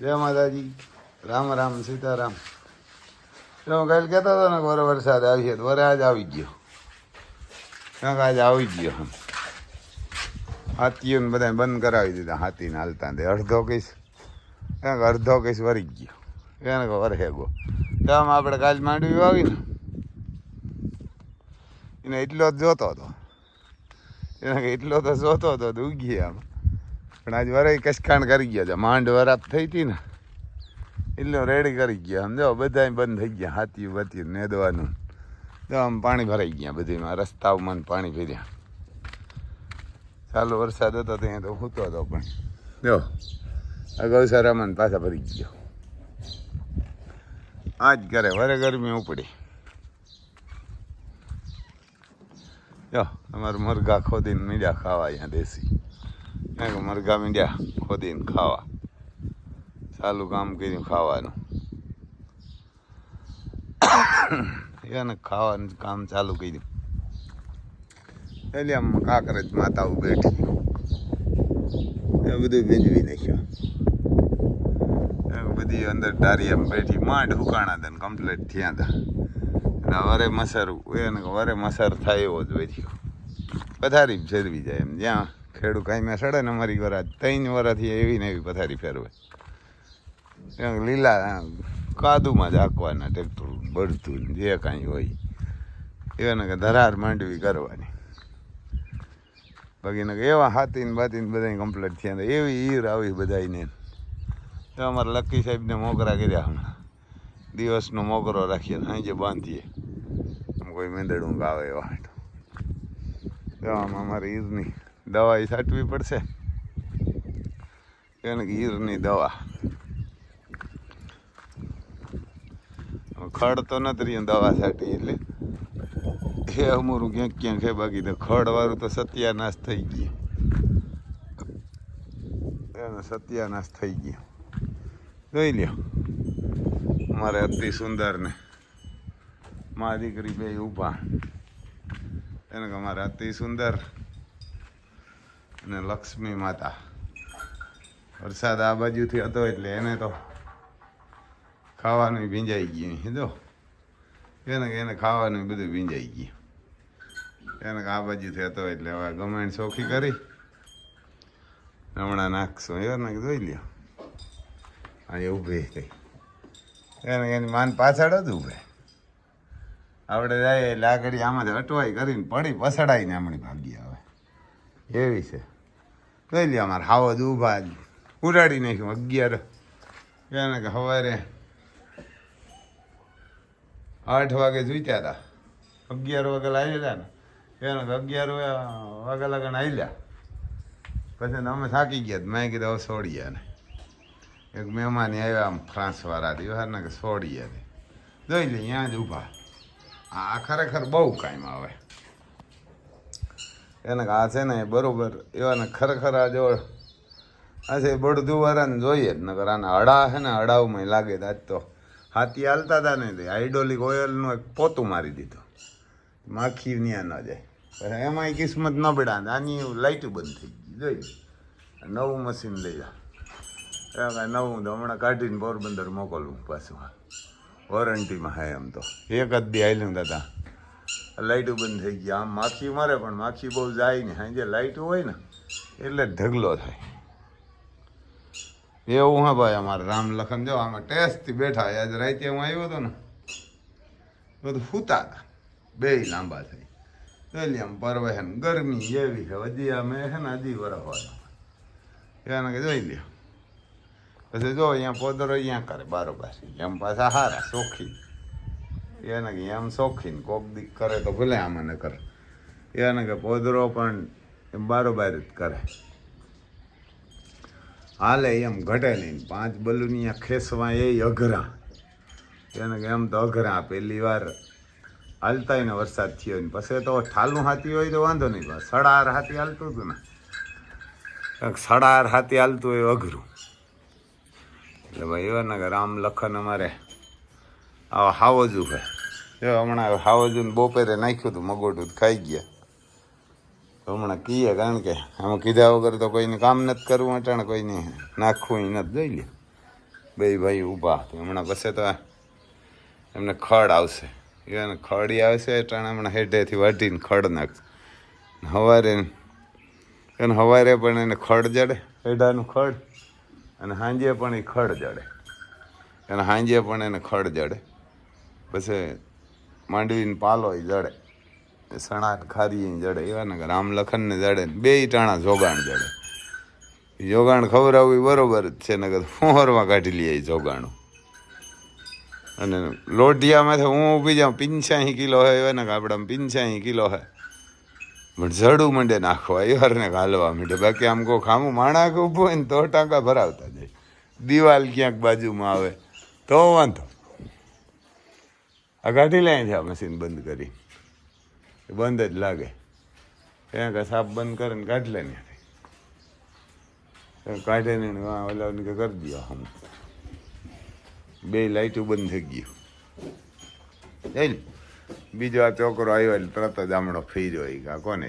જય માતાજી. રામ રામ, સીતારામ. હું કાલે કહેતો હતો ને વરે વરસાદ આવી તો વરે આજ આવી ગયો. કાંક આજ આવી ગયો. હાથીઓને બધા બંધ કરાવી દીધા, હાથીને હાલતા તે અડધો કઈશ કાંક અડધો કઈશ વરી ગયો. એને કહો, વરહે ગો તો આમ આપણે કાલ માંડવી આવી ને. એને એટલો જ જોતો હતો. એને એટલો તો જોતો હતો, તો ઉગી આમ. પણ આજ વરે કસકાણ કરી ગયા છે. માંડ વરાપ થઈ હતી ને એટલે રેડી કરી ગયા. સમજો બધા બંધ થઈ ગયા હાથી વાતી નેદવાનું. તો આમ પાણી ભરાઈ ગયા બધીમાં ઉમાન પાણી ભર્યા. ચાલો, વરસાદ હતો ત્યાં તો હૂતો હતો પણ. જો, આ ગૌશાળામાં ને પાછા ભરી ગયો. આ જ કરે વરે ગરમી ઉપડી. જો, અમારું મરઘા ખોદીને મીડિયા ખાવા અહીંયા દેશી. કહ્યું મરઘા મીડિયા ખોદીને ખાવા. ચાલુ કામ કર્યું ખાવાનું. એને ખાવાનું કામ ચાલુ કર્યું. એટલે આમ કાંકરેજ માતા બેઠી. એ બધું ભેજવી નાખ્યું. બધી અંદર ટારી એમ બેઠી. માંડ હુકાણા હતા ને કમ્પ્લીટ થયા હતા વરે મસર, એને વરે મસર થાય એવો જ વેચ્યો. પથારી ફેરવી જાય એમ, જ્યાં ખેડૂ કાંઈ સડે ને અમારી વરા ત્રણ વરાથી એવી ને એવી પથારી ફેરવે. લીલા કાદુમાં જ આંકવાના ટ્રેક્ટર બળતું જે કાંઈ હોય. એને કે ધરાર માંડવી કરવાની. બાકીને કે એવા હાથીને બાતીને બધા કમ્પ્લીટ થયા એવી ઈર આવી બધાને તો અમારા લક્કી સાહેબને મોકરા કર્યા હમણાં. દિવસનો મોકરો રાખીએ સાંજે બાંધીએ. કોઈ મેંદડું ગાવે એવા હાટું તો. અમારી ઈરની દવા એ છાંટવી પડશે. એને કે ઈરની દવા. ખડ તો નથી દવા છાંટી એટલે. એ અમારું ક્યાંક ક્યાંક છે બાકી તો ખડ વાળું તો સત્યાનાશ થઈ ગયું. એને સત્યાનાશ થઈ ગયો. જોઈ લ્યો. અમારે અતિ સુંદર ને મા દીકરી બે ઊભા. એને કે અતિ સુંદર અને લક્ષ્મી માતા. વરસાદ આ બાજુથી હતો એટલે એને તો ખાવાનું ભીંજાઈ ગયું કીધો એને એને ખાવાનું બધું ભીંજાઈ ગયું એને આ બાજુથી હતો એટલે હવે ગમેણ ચોખ્ખી કરી. હમણાં નાખશું. એને જોઈ લ્યો. અહીંયા ઊભી કઈ એને એની માન પાછળ જ ઊભે. આપણે જાય એટલે આગળ આમાંથી અટવાઈ કરીને પડી પસડાઈને હમણાં ભાગી આવે. એવી છે. લઈ લ્યો અમારે હાવ જ ઊભા જ. ઉડાડી નાખ્યું અગિયાર. એને કે સવારે આઠ વાગે જોઈતા હતા અગિયાર વાગે હતા ને. એને કે અગિયાર વાગે લગન આવ્યા પછી અમે થાકી ગયા મેં કીધું હવે છોડીએ ને એક મહેમાન આવ્યા આમ ફ્રાંસવાળા દિવસના કે સોડીએ જોઈ લે ત્યાં જ ઊભા. આ ખરેખર બહુ કાયમ આવે. એને આ છે ને બરોબર, એવાને ખરેખર આ જો આ છે બળદું વાળાને જોઈએ જ, નકર આને હડા છે ને હડાવમાં લાગે તો આજ તો. હાથી હાલતા હતા ને તે હાઇડ્રોલિક ઓઇલનું એક પોતું મારી દીધું. માખી ત્યાં ન જાય. એમાંય કિસ્મત ન પડ્યા આની. લાઇટું બંધ થઈ ગઈ, જોઈ નવું મશીન લઈ જા કાંઈ નવું તો હમણાં કાઢીને પોરબંદર મોકલવું પાછું. વોરંટીમાં હે એમ તો. એક જ દી આવેલું દાદા. લાઇટો બંધ થઈ ગયા આમ માખી મારે, પણ માખી બહુ જાય ને સાંજે લાઇટો હોય ને, એટલે ઢગલો થાય. એવું હા ભાઈ અમારે રામ લખન જો, આમાં ટેસ્ટથી બેઠા. આજ રાતે હું આવ્યો હતો ને, બધું ફૂતા હતા. બે લાંબા થઈ. એટલે આમ પરવે ને, ગરમી એવી છે. હજી અમે છે ને, હજી વરસવાનો એને કે જોઈ લ્યો. પછી જો, અહીંયા પોદરો અહીંયા કરે, બારોબાર. એમ પાછા હારા, સોખી. એને કે એમ શોખીન, કોક દીક કરે તો ભલે આમ ને કરે. એને કે પોદરો પણ એમ બારોબાર જ કરે. હાલે એમ ઘટે નહીં. પાંચ બલુનિયા ખેસવા એ અઘરા. એને કે એમ તો અઘરા. પહેલી વાર હાલતાય ને વરસાદ થયો ને પછી તો ઠાલું હાથી હોય તો વાંધો નહીં, પણ સડાર હાથી હાલતું હતું ને. કાંઈક સડાર હાથી હાલતું હોય અઘરું. એટલે ભાઈ એવા ને રામ લખન અમારે આવા હાવજુ છે જો હમણાં હાવજુ ને બપોરે નાખ્યું હતું મગોટું ખાઈ ગયા. હમણાં કહીએ કારણ કે આમાં કીધા વગર તો કોઈને કામ નથી કરવું, અટાણે કોઈને નાખવું એ નથી. જોઈ લે બે ભાઈ ઊભા હમણાં પછી તો એમને ખડ આવશે. એને ખડી આવશે અટાણે હમણાં હેઠેથી વાટીને ખડ નાખશે. હવારે એને સવારે પણ એને ખડ જડે હેડાનું ખડ. અને સાંજે પણ એ ખડ જડે. અને સાંજે પણ એને ખડ જડે. પછી માંડવીને પાલો એ જડે સણા ખારી જડે એવા ને રામ લખનને જડે બે ટાણા જોગાણ જડે. જોગાણ ખવડાવવું બરોબર જ છે નગર ફોહરમાં કાઢી લઈએ જોગાણું. અને લોઢિયામાંથી હું ઊભી જાઉં, પંચ્યાસી કિલો હોય એવા ને આપણા પંચ્યાસી કિલો હોય પણ જડું મંડે નાખવા, એવારને હાલવા માંડે. બાકી આમ કહો ખામું માણાક ઊભું હોય ને તો ટાંકા ભરાવતા જાય. દિવાલ ક્યાંક બાજુમાં આવે, તો વાંધો. આ કાઢી લે છે આ મશીન બંધ કરી. એ બંધ જ લાગે. ત્યાં કાંઈ સાપ બંધ કરે ને કાઢી લે ને કાઢે ને ઓલા કે કરી દો હમ બે લાઈટો બંધ થઈ ગયું. જઈ બીજો આ છોકરો આવ્યો એટલે તરત જ આમણો ફેર્યો એ કા કોને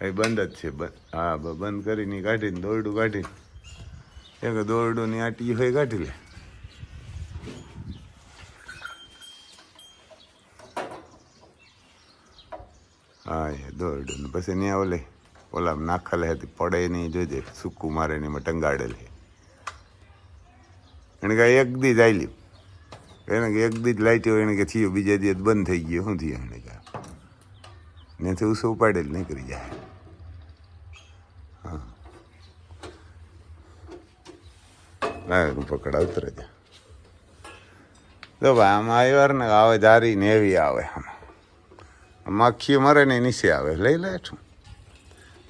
એ બંધ જ છે હા બંધ કરીને કાઢીને દોરડું કાઢીને. એક દોરડું ની આટી હોય કાઢી લે. હા એ દોરડું પછી ત્યાં ઓલે, ઓલા નાખેલે હતી પડે નહીં જોજે સૂકું મારે ને એમાં ટંગાડેલી એને કાંઈ એક દી જ આવેલી એને કે એક દી જ લાઈટી હોય, એને કે થયું, બીજા દિવસ બંધ થઈ ગયો, શું થયું એને કે ત્યાંથી ઉસો ઉપાડેલ નીકળી જાય. હા. ના તું પકડ ઉતરે જા જો ભાઈ, આમાં આવ્યો ને આવે જારી ને એવી આવે આમાં. માખીઓ મરે ને નીચે આવે. લઈ લે છું.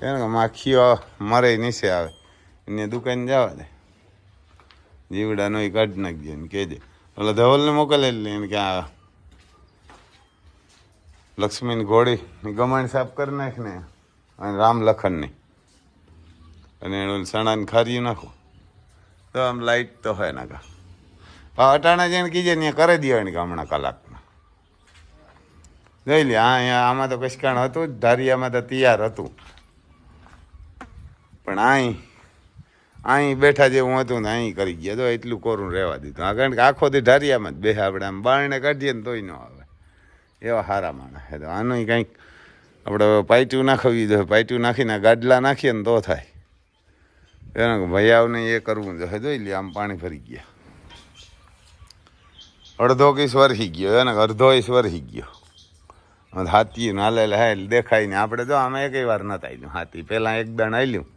કે માખીઓ મરે નીચે આવે. એને દુકાન જવા દે. જીવડાનો એ કાઢી નાખજે ને કહેજે એટલે ધવલને મોકલેલી એને કે આ લક્ષ્મીની ઘોડી ગમાણ સાફ કરી નાખ ને. અને રામ લખનની. અને એનું સણાને ખારી નાખો. તો આમ લાઈટ તો હોય ના કા અટાણા જઈને કીજે ને કરી દો એને હમણાં કલાકમાં જોઈ લે અહીંયા આમાં તો કશકાણ હતું જ, ધારિયામાં તો તૈયાર હતું. પણ અહીં અહીં બેઠા જેવું હતું ને અહીં કરી ગયા. તો એટલું કોરું રહેવા દીધું. આ કારણ કે આખો દી ઢારિયામાં જ બે આપણે. આમ બારણે કાઢીએ ને તોય ન આવે. એવા સારા માણસ તો આનું કંઈક આપણે પાઇટું નાખવી જોઈએ. પાઇટું નાખીને ગાડલા નાખીએ ને તો થાય. એને ભૈયાઓને એ કરવું જોઈએ જોઈ લે, આમ પાણી ફરી ગયા. અડધો કિસ વરસી ગયો. એને અડધો ઇસ વરસી ગયો. હાથી નાલે હે દેખાય ને આપણે જો આમાં એકેય વાર નતા આવ્યું હાથી પહેલાં એક દણ આવ્યું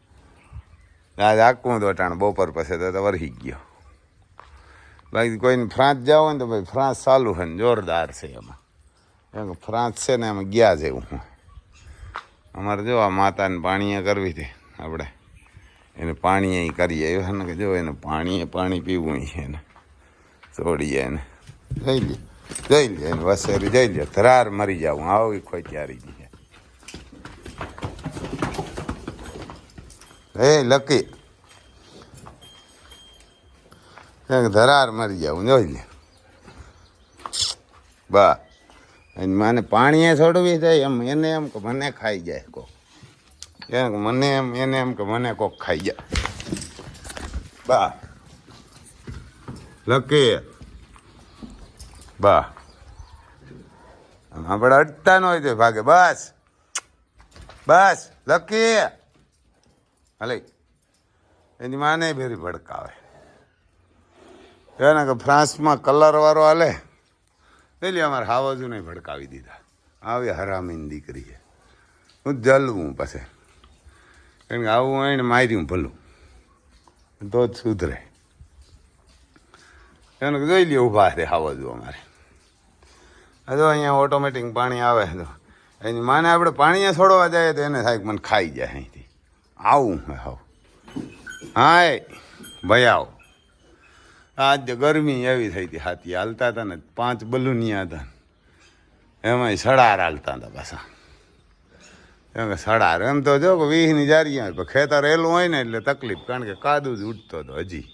આજ આખું દોટાણ બપોર પછી તો વરસી ગયો. બાકી કોઈને ફ્રાંસ જાવ ને તો ભાઈ ફ્રાંસ ચાલુ છે ને જોરદાર છે એમાં. એમ કે ફ્રાન્સ છે ને એમાં ગયા જેવું અમારે જો આ માતાને પાણીએ કરવી હતી આપણે. એને પાણીએ કરીએ એવું ને કે જો એને પાણીએ પાણી પીવું છે એને છોડીએ એને. થઈ લે જઈ લે, એને વસેરી જઈ લે. ધરાર મરી જાવું આવી ખોઈ ત્યારી હે, લકી. ધરાર મરી જાવું જોઈ લે. બા અને મને પાણીએ છોડવી જાય એમ, એને એમ કે મને ખાઈ જાય કોક. એમ મને એમ, એને એમ કે મને કોક ખાઈ જાય. બા, લકી. બા. આપણે અડતા ન હોય તો ભાગે. બસ. બસ. લકી. હલે એની માને ભેરી ભડકાવે. એને કે ફ્રાન્સમાં કલરવાળો હાલે. એટલે અમારે હાવજુ નહીં ભડકાવી દીધા. આવી હરામીની દીકરી છે. હું જલવું પછી. કારણ કે આવું હોય ને માર્યું ભલું. તો જ સુધરે. એને જોઈ લે, ઊભા રે આવો જો અમારે. હજુ અહીંયા ઓટોમેટિક પાણી આવે તો એની માને આપણે પાણી છોડવા જાય તો એને થાય મને ખાઈ જાય અહીંથી. આવું હે હાવ. હા ભાઈ આવો. આજ ગરમી એવી થઈ હતી હાથી, હાલતા હતા ને પાંચ બલુનિયા હતા. એમાંય સડાર હાલતા હતા પાછા. એમ કે સડાર, એમ તો જો કે વીસની જારી હોય ખેતર એલું હોય ને એટલે તકલીફ, કારણ કે કાદુ જ ઉઠતો હતો હજી.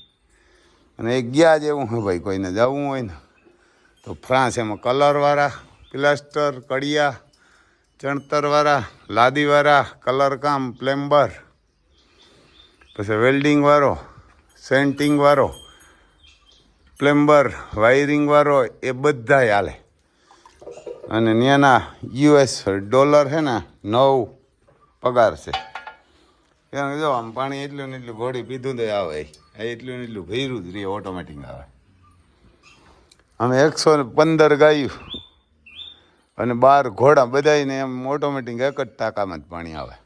અને એ ગયા જેવું હોય ભાઈ, કોઈને જવું હોય ને. તો ફ્રાન્સ એમાં કલરવાળા, પ્લાસ્ટર, કડિયા, ચણતરવાળા, લાદીવાળા, કલરકામ, પ્લેમ્બર, પછી વેલ્ડિંગવાળો, સેન્ટિંગવાળો, પ્લેમ્બર, વાયરિંગવાળો, એ બધા હાલે. અને ત્યાંના યુએસ ડોલર છે ને, નવ પગાર છે. કારણ જો આમ પાણી એટલું ને એટલું ઘોડી પીધું તો આવે. એટલું ને એટલું ભર્યું જ રહે ઓટોમેટિક આવે. અમે એકસો ને પંદર ગાયું. અને બાર ઘોડા બધાયને એમ ઓટોમેટિક એક જ ટાંકામાં જ પાણી આવે.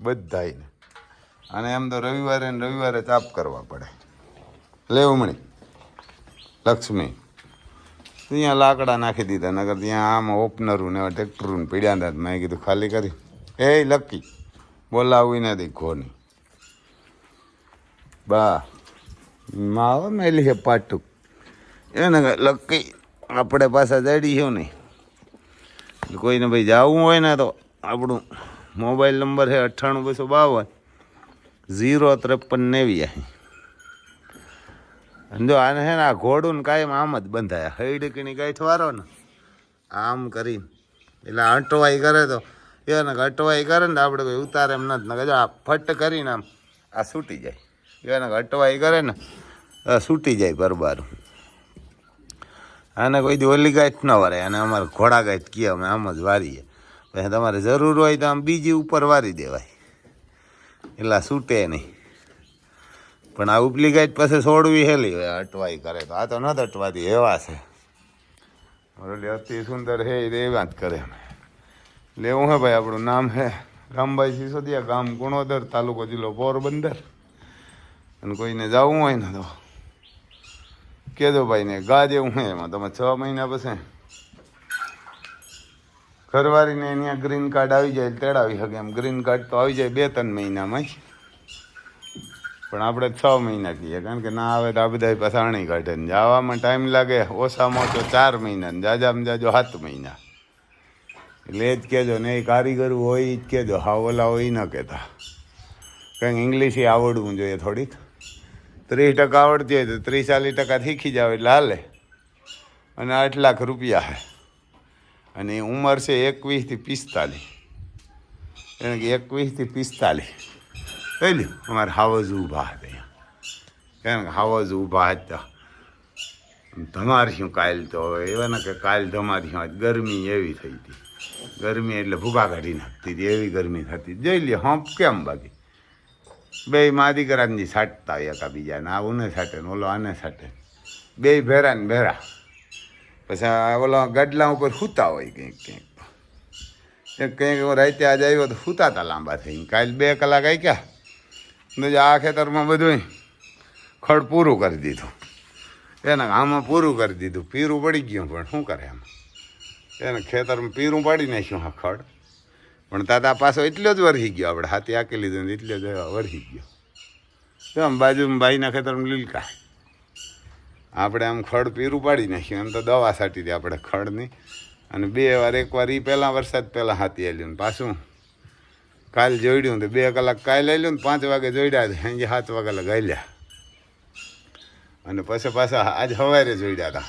બધાયને. અને એમ તો રવિવારે ને રવિવારે ચાપ કરવા પડે. લેવમણી લક્ષ્મી. ત્યાં લાકડા નાખી દીધા નગર ત્યાં આમ ઓપનરું ને ટ્રેક્ટરું ને પીડ્યા હતા મેં કીધું ખાલી કરી. એ લકી. બોલાવવી નથી ઘોની બા, માવ મેલી છે પાટું. એને લકી આપણે પાછા જડી છો નહીં કોઈને ભાઈ જવું હોય ને તો આપણું મોબાઈલ નંબર છે અઠ્ઠાણું બસો બાવન. ઝીરો ત્રેપન નેવી અને જો આને છે ને આ ઘોડું ને કાયમ આમ જ બંધાય. હૈડકીની ગાંઠ વારો ને આમ કરીને. એટલે અટવાઈ કરે તો એને અટવાઈ કરે ને આપણે કોઈ ઉતારે એમ નથી. નકર જો આ ફટ કરીને આમ આ છૂટી જાય. એને અટવાઈ કરે ને આ છૂટી જાય બરબાર આને કોઈ દી ઓલી ગાંઠ ન વરે અને અમારે ઘોડા ગાંઠ કીએ અમે, આમ જ વારીએ. પછી તમારે જરૂર હોય તો આમ બીજી ઉપર વારી દેવાય. એટલે છૂટે નહીં. પણ આ ઉપલી ગાંઠ પાસે છોડવી હેલી હોય અટવાઈ કરે તો. આ તો નથી અટવાતી એવા છે. ઓલી અતિ સુંદર હે એ એવા જ કરે. અમે લેવું હે ભાઈ આપણું નામ હે? રામભાઈ સિસોદિયા ગામ, ગુણોદર તાલુકો જિલ્લો પોરબંદર. અને કોઈને જવું હોય ને તો કહેજો ભાઈને, ગા જેવું હે એમાં. તમે છ મહિના પછી ઘરવાળીને અહીંયા ગ્રીન કાર્ડ આવી જાય તેડાવી શકે. એમ ગ્રીન કાર્ડ તો આવી જાય બે ત્રણ મહિનામાં પણ આપણે છ મહિના કહીએ કારણ કે ના આવે તો આ બધા પાછા અણી કાઢે ને. જવામાં ટાઈમ લાગે ઓછામાં ઓછો ચાર મહિના ને. જાજામાં જાજો સાત મહિના. એટલે જ કહેજો, ને એ કારીગર હોય એ જ કહેજો હા ઓલા હોય એ ન કહેતા. કંઈક ઇંગ્લિશ આવડવું જોઈએ થોડીક. ત્રીસ ટકા આવડતી હોય તો ત્રીસ ચાલીસ ટકા શીખી જાવ એટલે હાલે. અને આઠ લાખ રૂપિયા છે અને ઉંમર છે એકવીસથી પિસ્તાલીસ. એને કે એકવીસથી પિસ્તાલીસ. લ્યો, અમારે હાવજ ઊભા હતા કારણ કે હાવજ ઊભા હતા ધમારશું કાલ તો એવા ને કે કાલ ધમારશું આજ ગરમી એવી થઈ હતી ગરમી એટલે ભૂકા કાઢી નાખતી હતી, એવી ગરમી થતી જોઈ લે હંપ કેમ બાકી બે માદી કરાની સાટતા એકા બીજાને, આ ઉને સાટે ને ઓલો આને સાટે બે ભેરા ને ભેરા. પછી ઓલો ગાડલા ઉપર સૂતા હોય કંઈક કંઈક કંઈક રાતે આજે આવ્યો તો સૂતા હતા લાંબા થઈને. કાલ બે કલાક ને જે આ ખેતરમાં બધું ખડ પૂરું કરી દીધું. એને આમાં પૂરું કરી દીધું. પીરું પડી ગયું પણ શું કરે આમાં? એને ખેતરમાં પીરું પાડી નાખ્યું હા ખડ. પણ તાતા પાછો એટલો જ વરસી ગયો આપણે, હાથી આકી લીધું ને એટલો જ વરસી ગયો. તો આમ બાજુમાં ભાઈના ખેતરમાં લીલકા આપણે આમ ખડ પીરું પાડી નાખ્યું, એમ તો દવા છાંટી દે આપણે ખડની. અને બે વાર એક વાર એ પહેલાં વરસાદ પહેલાં હાથી આલ્યું ને પાછું. કાલ જોડ્યું તો બે કલાક કાલ આલ્યું ને પાંચ વાગે હતા સાંજે સાત વાગે લગાવ્યા અને પછી પાછા આજ સવારે જોઈડ્યા હતા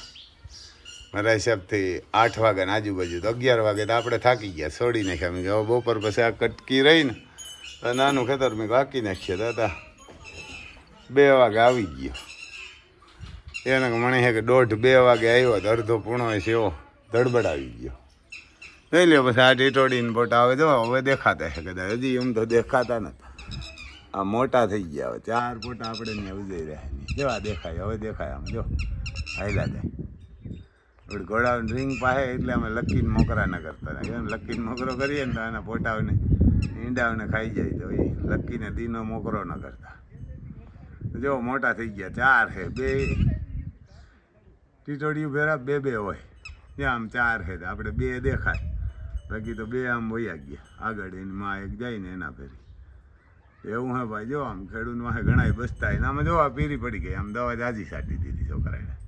મારા હિસાબથી આઠ વાગ્યાના આજુબાજુ તો અગિયાર વાગે તો આપણે થાકી ગયા છોડી નાખ્યા. મેં હવે બપોર પછી આ કટકી રહીને તો નાનું ખેતર મેં વાકી નાખીએ દાદા બે વાગે આવી ગયો. એને મને છે કે દોઢ બે વાગે આવ્યો તો અડધો પૂણો છે એવો ધડબડ આવી ગયો. લઈ લ્યો પછી આ ટીટોડીને પોટા આવે જો હવે દેખાતા છે કદાચ. હજી એમ તો દેખાતા નથી આ મોટા થઈ ગયા હવે. ચાર ફોટા આપણે ને ઉજઈ રહ્યા કેવા દેખાય? હવે દેખાય આમ જો. હાયલા જાય. વળી રિંગ પાસે એટલે અમે લકીને મોકરા ન કરતા એમ લકીને મોકરો કરીએ ને તો આના પોટાઓને, ઈંડાઓને ખાઈ જાય તો એ લકીને દીનો મોકરો ન કરતા. જો મોટા થઈ ગયા, ચાર છે બે. ટીટોડિયું ભેરા બે બે હોય. ત્યાં આમ ચાર છે આપણે બે દેખાય. બાકી તો બે આમ વયા ગયા. આગળ એની માં એક જાય ને એના ફેરી. એવું હે ભાઈ, જો આમ ખેડૂત વાહે ઘણા બસતા આમાં જો આ પીરી પડી ગઈ. આમ દવા જાજી છાંટી દીધી છોકરાને.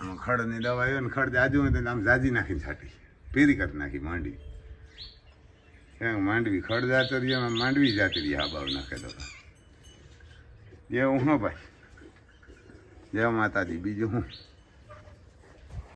આમાં ખડની દવા આવ્યો ને ખડ જાજુ હોય તો આમ જાજી નાખીને છાટી. પીરી કરી નાખી માંડવી ક્યાંક માંડવી ખડ જાતો રહી માંડવી જાતી રહી આ ભાવ નાખે તો જેવું હું ભાઈ? જય માતાજી, બીજું હું?